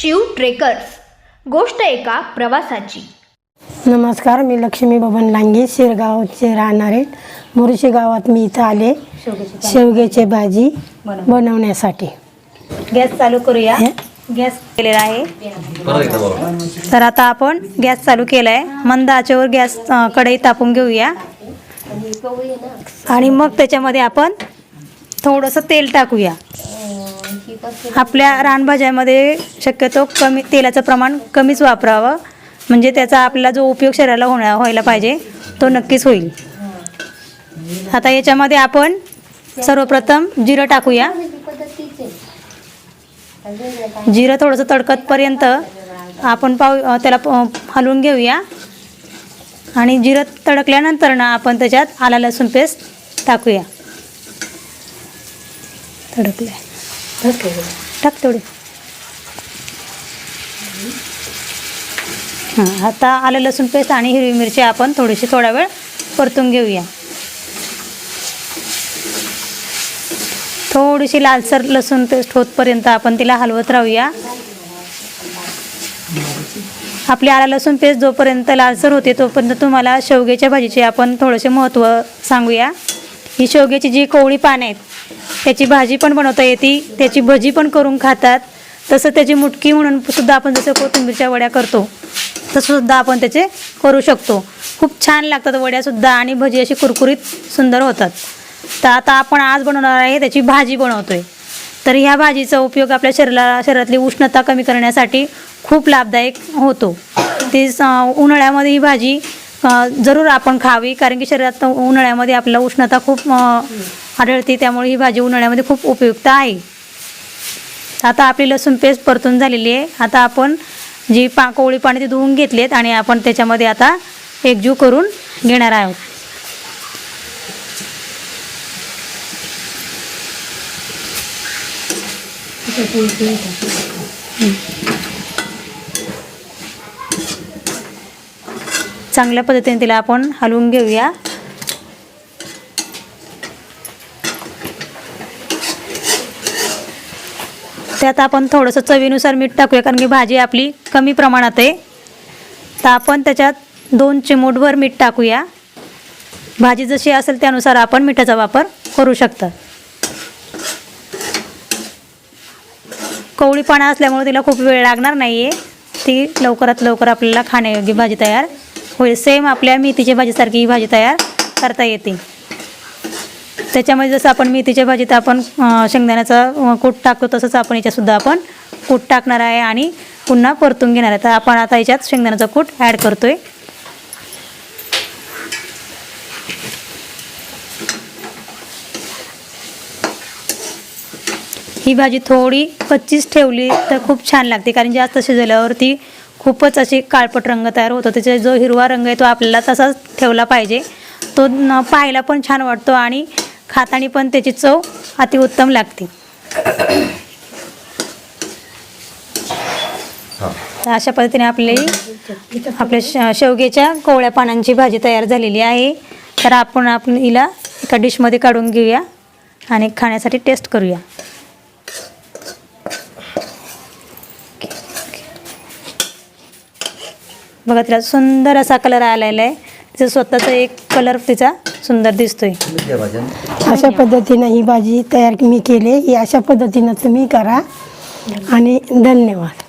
Shiv trekkers. गोष्ट एका प्रवासाची. नमस्कार मी लक्ष्मी बबन लांगे शिरगावचे राहणारे. मोर्शी गावात मी इथं आले. शेवग्याची भाजी. बनवण्यासाठी. गॅस चालू करूया? गॅस केलेला आहे. तर आता आपण गॅस चालू केला आहे मंद आचेवर गॅस कढई तापून घेऊया. आणि मग त्याच्यामध्ये आपण थोडंसं तेल टाकूया. आपल्या रानभाज्यामध्ये शक्यतो कमी तेलाचं प्रमाण कमीच वापरावं. म्हणजे त्याचा आपला जो उपयोग शरीराला होणार व्हायला पाहिजे तो नक्कीच होईल. आता याच्यामध्ये आपण सर्वप्रथम जिरं टाकूया. जिरं थोडंसं तडकतपर्यंत आपण पाव त्याला हलवून घेऊया. आणि जिरं तडकल्यानंतर ना आपण त्याच्यात आला लसूण पेस्ट टाकूया. तडकल्या. टाक तेवढे. हां आता आलं लसूण पेस्ट आणि हिरवी मिरची आपण थोडीशी थोडा वेळ परतून घेऊया. थोडीशी लालसर लसूण पेस्ट होतपर्यंत आपण तिला हलवत राहूया. आपली आला लसूण पेस्ट जोपर्यंत लालसर होते तोपर्यंत तुम्हाला शेवग्याच्या भाजीचे आपण थोडेसे महत्त्व सांगूया. ही शेवग्याची जी कोवळी पानं आहेत त्याची भाजी पण बनवता येते त्याची भजी पण करून खातात. तसं त्याची मुटकी म्हणून सुद्धा आपण जसं कोथिंबीरच्या वड्या करतो तसं सुद्धा आपण त्याचे करू शकतो. खूप छान लागतात वड्यासुद्धा आणि भजी अशी कुरकुरीत सुंदर होतात. तर आता आपण आज बनवणार आहे त्याची भाजी बनवतोय. तर ह्या भाजीचा उपयोग आपल्या शरीराला शरीरातली उष्णता कमी करण्यासाठी खूप लाभदायक होतो. ती स- उन्हाळ्यामध्ये ही भाजी जरूर आपण खावी कारण की शरीरात उन्हाळ्यामध्ये आपल्याला उष्णता खूप आढळते त्यामुळे ही भाजी उन्हाळ्यामध्ये खूप उपयुक्त आहे. आता आपली लसूण पेस्ट परतून झालेली आहे. आता आपण जी पा कोवळी पाणी ती धुवून घेतलीत आणि आपण त्याच्यामध्ये आता एकजीव करून घेणार आहोत. चांगल्या पद्धतीने तिला आपण हलवून घेऊया. त्यात आपण थोडंसं चवीनुसार मीठ टाकूया कारण की भाजी आपली कमी प्रमाणात आहे. तर आपण त्याच्यात दोन चिमूटभर मीठ टाकूया. भाजी जशी असेल त्यानुसार आपण मिठाचा वापर करू शकता. कवळी असल्यामुळे तिला खूप वेळ लागणार नाही आहे ती लवकरात लवकर आपल्याला खाण्यायोग्य भाजी तयार होईल. सेम आपल्या मेथीच्या भाजीसारखी ही भाजी तयार करता येते. त्याच्यामध्ये जसं आपण मेथीच्या भाजीत आपण शेंगदाण्याचा कूट टाकतो तसंच आपण याच्यातसुद्धा आपण कूट टाकणार आहे आणि पुन्हा परतून घेणार आहे. तर आपण आता याच्यात शेंगदाण्याचा कूट ॲड करतोय. ही भाजी थोडी कच्चीच ठेवली तर खूप छान लागते कारण जास्त शिजवल्यावरती खूपच अशी काळपट रंग तयार होतो. त्याचा जो हिरवा रंग आहे तो आपल्याला तसाच ठेवला पाहिजे. तो न पाहायला पण छान वाटतो आणि खाताना पण त्याची चव अतिउत्तम लागते. तर अशा पद्धतीने आपली आपल्या श शेवग्याच्या कोवळ्या पानांची भाजी तयार झालेली आहे. तर आपण आपण हिला एका डिशमध्ये काढून घेऊया आणि खाण्यासाठी टेस्ट करूया. बघा तिला सुंदर असा कलर आलेला आहे. तिचा स्वतःचा एक कलर तिचा सुंदर दिसतोय. अशा पद्धतीनं ही भाजी तयार मी केली ही अशा पद्धतीनं तुम्ही करा. आणि धन्यवाद.